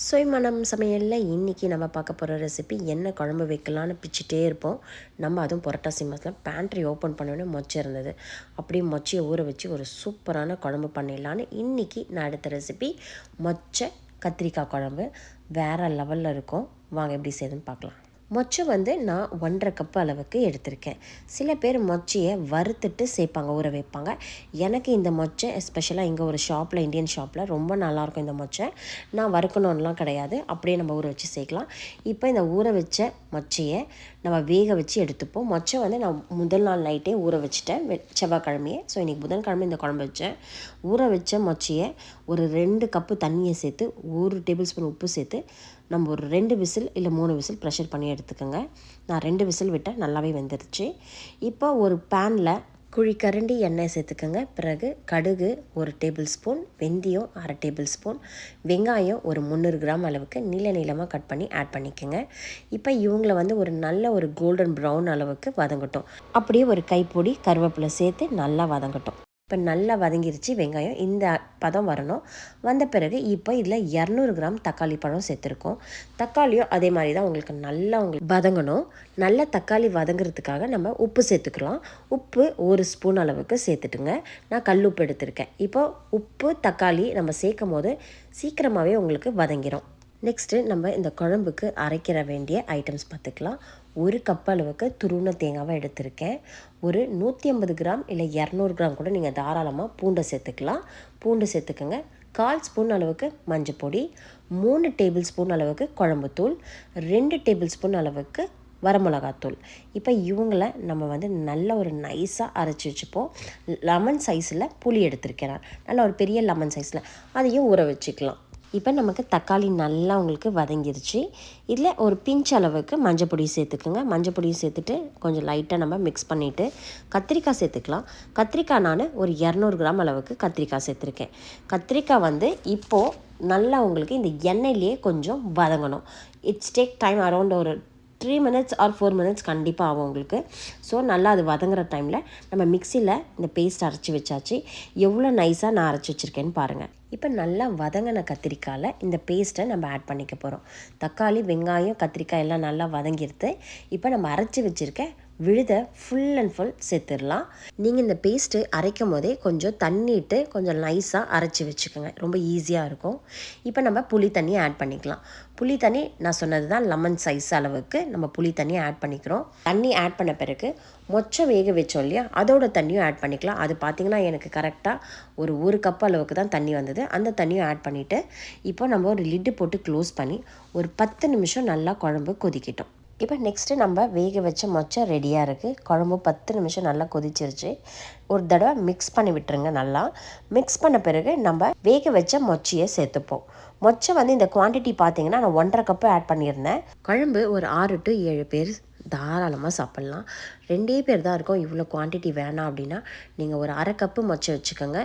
சுயமனம் சமையலில் இன்றைக்கி நம்ம பார்க்க போகிற ரெசிபி என்ன குழம்பு வைக்கலான்னு பிச்சுட்டே இருப்போம். நம்ம அதுவும் புரட்டாசி மாதத்தில் பேண்ட்ரி ஓப்பன் பண்ணோன்னே மொச்சை இருந்தது. அப்படியே மொச்சையை ஊற வச்சு ஒரு சூப்பரான குழம்பு பண்ணிடலான்னு இன்றைக்கி நான் எடுத்த ரெசிபி மொச்சை கத்திரிக்காய் குழம்பு. வேறு லெவலில் இருக்கும். வாங்க எப்படி செய்யுதுன்னு பார்க்கலாம். மொச்சை வந்து நான் ஒன்றரை கப் அளவுக்கு எடுத்திருக்கேன். சில பேர் மொச்சையை வறுத்துட்டு சேர்ப்பாங்க ஊற வைப்பாங்க. எனக்கு இந்த மொச்சை எஸ்பெஷலாக இங்கே ஒரு ஷாப்பில் இந்தியன் ஷாப்பில் ரொம்ப நல்லாயிருக்கும் இந்த மொச்சை. நான் வறுக்கணும்லாம் கிடையாது. அப்படியே நம்ம ஊற வச்சு சேர்க்கலாம். இப்போ இந்த ஊற வச்ச மொச்சையை நம்ம வேக வச்சு எடுத்துப்போம். மொச்சை வந்து நான் முதல் நாள் நைட்டே ஊற வச்சுட்டேன். செவ்வாய்க்கிழமையே. ஸோ இன்றைக்கி புதன்கிழமை இந்த குழம்பு வச்சேன். ஊற வச்ச மொச்சையை ஒரு ரெண்டு கப்பு தண்ணியை சேர்த்து ஒரு டேபிள் ஸ்பூன் உப்பு சேர்த்து நம்ம ஒரு ரெண்டு விசில் இல்லை மூணு விசில் ப்ரெஷர் பண்ணி எடுத்துக்கோங்க. நான் ரெண்டு விசில் விட்டேன் நல்லாவே வெந்துருச்சு. இப்போ ஒரு பேனில் குழிக்கரண்டி எண்ணெய் சேர்த்துக்கோங்க. பிறகு கடுகு ஒரு டேபிள் ஸ்பூன் வெந்தயம் அரை டேபிள் ஸ்பூன் வெங்காயம் ஒரு முந்நூறு கிராம் அளவுக்கு நீள நீளமாக கட் பண்ணி ஆட் பண்ணிக்கோங்க. இப்போ இவங்கள வந்து ஒரு நல்ல ஒரு கோல்டன் ப்ரௌன் அளவுக்கு வதங்கட்டும். அப்படியே ஒரு கைப்பொடி கருவேப்பிலை சேர்த்து நல்லா வதங்கட்டும். இப்போ நல்லா வதங்கிருச்சு வெங்காயம். இந்த பதம் வரணும். வந்த பிறகு இப்போ இதில் இரநூறு கிராம் தக்காளி பழம் சேர்த்துருக்கோம். தக்காளியும் அதே மாதிரி தான் உங்களுக்கு நல்லா உங்களுக்கு வதங்கணும். நல்ல தக்காளி வதங்குறதுக்காக நம்ம உப்பு சேர்த்துக்கலாம். உப்பு ஒரு ஸ்பூன் அளவுக்கு சேர்த்துட்டுங்க. நான் கல் உப்பு எடுத்திருக்கேன். இப்போ உப்பு தக்காளி நம்ம சேர்க்கும் போது சீக்கிரமாகவே உங்களுக்கு வதங்கிடும் நெக்ஸ்ட்டு நம்ம இந்த குழம்புக்கு அரைக்கிற வேண்டிய ஐட்டம்ஸ் பார்த்துக்கலாம். ஒரு கப் அளவுக்கு துருவன தேங்காவை எடுத்திருக்கேன். ஒரு நூற்றி ஐம்பது கிராம் இல்லை இரநூறு கிராம் கூட நீங்கள் தாராளமாக பூண்டை சேர்த்துக்கலாம். பூண்டு சேர்த்துக்கோங்க. கால் ஸ்பூன் அளவுக்கு மஞ்சள் பொடி மூணு டேபிள் ஸ்பூன் அளவுக்கு குழம்புத்தூள் ரெண்டு டேபிள் ஸ்பூன் அளவுக்கு வரமிளகாத்தூள் இப்போ இவங்களை நம்ம வந்து நல்ல ஒரு நைஸாக அரைச்சி வச்சுப்போம். லெமன் சைஸில் புளி எடுத்திருக்கிறேன் நல்ல ஒரு பெரிய லெமன் சைஸில் அதையும் ஊற வச்சுக்கலாம். இப்போ நமக்கு தக்காளி நல்லா உங்களுக்கு வதங்கிருச்சு. இதில் ஒரு பிஞ்ச் அளவுக்கு மஞ்சள் பொடி சேர்த்துக்குங்க. மஞ்சள் பொடியும் சேர்த்துட்டு கொஞ்சம் லைட்டாக நம்ம மிக்ஸ் பண்ணிவிட்டு கத்திரிக்காய் சேர்த்துக்கலாம். கத்திரிக்காய் நான் ஒரு இரநூறு கிராம் அளவுக்கு கத்திரிக்காய் சேர்த்துருக்கேன். கத்திரிக்காய் வந்து இப்போது நல்லா உங்களுக்கு இந்த எண்ணெயிலேயே கொஞ்சம் வதங்கணும். இட்ஸ் டேக் டைம் அரௌண்ட் ஒரு three minutes or four minutes கண்டிப்பாக ஆகும் உங்களுக்கு. ஸோ நல்லா அது வதங்குற டைமில் நம்ம மிக்சியில் இந்த பேஸ்ட் அரைச்சி வச்சாச்சு. எவ்வளோ நைஸாக நான் அரைச்சி வச்சுருக்கேன்னு பாருங்கள் இப்போ நல்லா வதங்கின கத்திரிக்காயில் இந்த பேஸ்ட்டை நம்ம ஆட் பண்ணிக்க போகிறோம் தக்காளி வெங்காயம் கத்திரிக்காய் எல்லாம் நல்லா வதங்கிடுது இப்போ நம்ம அரைச்சி வச்சுருக்க விழுத ஃபுல் அண்ட் ஃபுல் சேர்த்துடலாம். நீங்கள் இந்த பேஸ்ட்டு அரைக்கும் போதே கொஞ்சம் தண்ணிட்டு கொஞ்சம் நைஸாக அரைச்சி வச்சுக்கோங்க. ரொம்ப ஈஸியாக இருக்கும். இப்போ நம்ம புளி தண்ணி ஆட் பண்ணிக்கலாம். புளி தண்ணி நான் சொன்னது தான் லெமன் சைஸ் அளவுக்கு நம்ம புளி தண்ணி ஆட் பண்ணிக்கிறோம். தண்ணி ஆட் பண்ண பிறகு மொச்சை வேக வச்சோம் இல்லையா? அதோட தண்ணியும் ஆட் பண்ணிக்கலாம். அது பார்த்திங்கன்னா எனக்கு கரெக்டாக ஒரு ஒரு கப் அளவுக்கு தான் தண்ணி வந்தது. அந்த தண்ணியும் ஆட் பண்ணிவிட்டு இப்போ நம்ம ஒரு லிட்டு போட்டு க்ளோஸ் பண்ணி ஒரு பத்து நிமிஷம் நல்லா குழம்பு கொதிக்கிட்டோம். இப்போ நெக்ஸ்ட்டு நம்ம வேக வச்ச மொச்சை ரெடியாக இருக்குது குழம்பு பத்து நிமிஷம் நல்லா கொதிச்சிருச்சு. ஒரு தடவை மிக்ஸ் பண்ணி விட்டுருங்க நல்லா. மிக்ஸ் பண்ண பிறகு நம்ம வேக வச்ச மொச்சையை சேர்த்துப்போம். மொச்சை வந்து இந்த குவான்டிட்டி பார்த்தீங்கன்னா நான் ஒன்றரை கப்பு ஆட் பண்ணியிருந்தேன். குழம்பு ஒரு ஆறு டு ஏழு பேர் தாராளமாக சாப்பிட்லாம். ரெண்டே பேர் தான் இருக்கும். இவ்வளோ குவான்டிட்டி வேணாம் அப்படின்னா நீங்கள் ஒரு அரை கப்பு மொச்சை வச்சுக்கோங்க.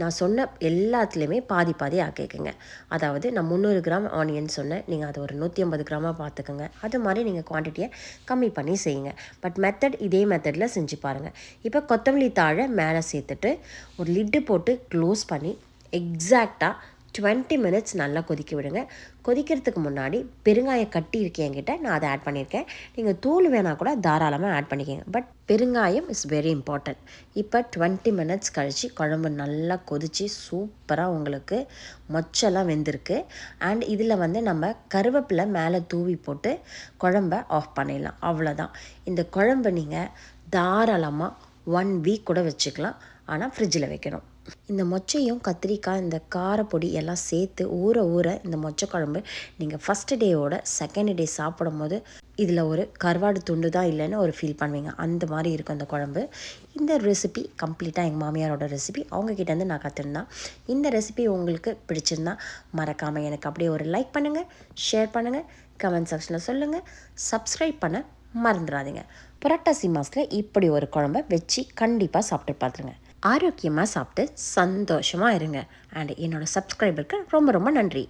நான் சொன்ன எல்லாத்துலேயுமே பாதி பாதி ஆக்கிக்கோங்க. அதாவது நான் முந்நூறு கிராம் ஆனியன் சொன்னேன். நீங்கள் அதை ஒரு நூற்றி ஐம்பது கிராமாக பார்த்துக்கோங்க. அது மாதிரி நீங்கள் குவான்டிட்டியை கம்மி பண்ணி செய்யுங்க. பட் மெத்தட் இதே மெத்தடில் செஞ்சு பாருங்கள் இப்போ கொத்தமல்லி தாழை மேலே சேர்த்துட்டு ஒரு லிட்டு போட்டு க்ளோஸ் பண்ணி எக்ஸாக்டாக டுவெண்ட்டி மினிட்ஸ் நல்லா கொதிக்க விடுங்க. கொதிக்கிறதுக்கு முன்னாடி பெருங்காயம் கட்டி இருக்கேன் என்கிட்ட. நான் அதை ஆட் பண்ணியிருக்கேன். நீங்கள் தூள் வேணால் கூட தாராளமாக ஆட் பண்ணிக்கோங்க. பட் பெருங்காயம் இஸ் வெரி இம்பார்ட்டன்ட் இப்போ டுவெண்ட்டி மினிட்ஸ் கழித்து குழம்பு நல்லா கொதித்து சூப்பராக உங்களுக்கு மொச்செல்லாம் வெந்திருக்கு. அண்ட் இதில் வந்து நம்ம கருவேப்பிலை மேலே தூவி போட்டு குழம்ப ஆஃப் பண்ணிடலாம். அவ்வளோதான் இந்த குழம்பு நீங்கள் தாராளமாக ஒன் வீக் கூட வச்சுக்கலாம். ஆனால் ஃப்ரிட்ஜில் வைக்கணும். இந்த மொச்சையும் கத்திரிக்காய் இந்த காரப்பொடி எல்லாம் சேர்த்து ஊற ஊற இந்த மொச்சை குழம்பு நீங்கள் ஃபஸ்ட்டு டேவோட செகண்ட் டே சாப்பிடும் போது இதில் ஒரு கருவாடு துண்டு தான் இல்லைன்னு ஒரு ஃபீல் பண்ணுவீங்க. அந்த மாதிரி இருக்கும் அந்த குழம்பு. இந்த ரெசிபி கம்ப்ளீட்டாக எங்கள் மாமியாரோட ரெசிபி அவங்கக்கிட்டேருந்து நான் கற்றுருந்தேன் இந்த ரெசிபி உங்களுக்கு பிடிச்சிருந்தா மறக்காமல் எனக்கு அப்படியே ஒரு லைக் பண்ணுங்கள் ஷேர் பண்ணுங்கள் கமெண்ட் செக்ஷனில் சொல்லுங்கள் சப்ஸ்கிரைப் பண்ண மறந்துடாதீங்க. புரட்டாசி மாதத்தில் இப்படி ஒரு குழம்ப வச்சு கண்டிப்பாக சாப்பிட்டு பார்த்துருங்க. ஆரோக்கியமாக சாப்பிட்டு சந்தோஷமாக இருங்க. அண்ட் என்னோடய சப்ஸ்கிரைபருக்கு ரொம்ப ரொம்ப நன்றி.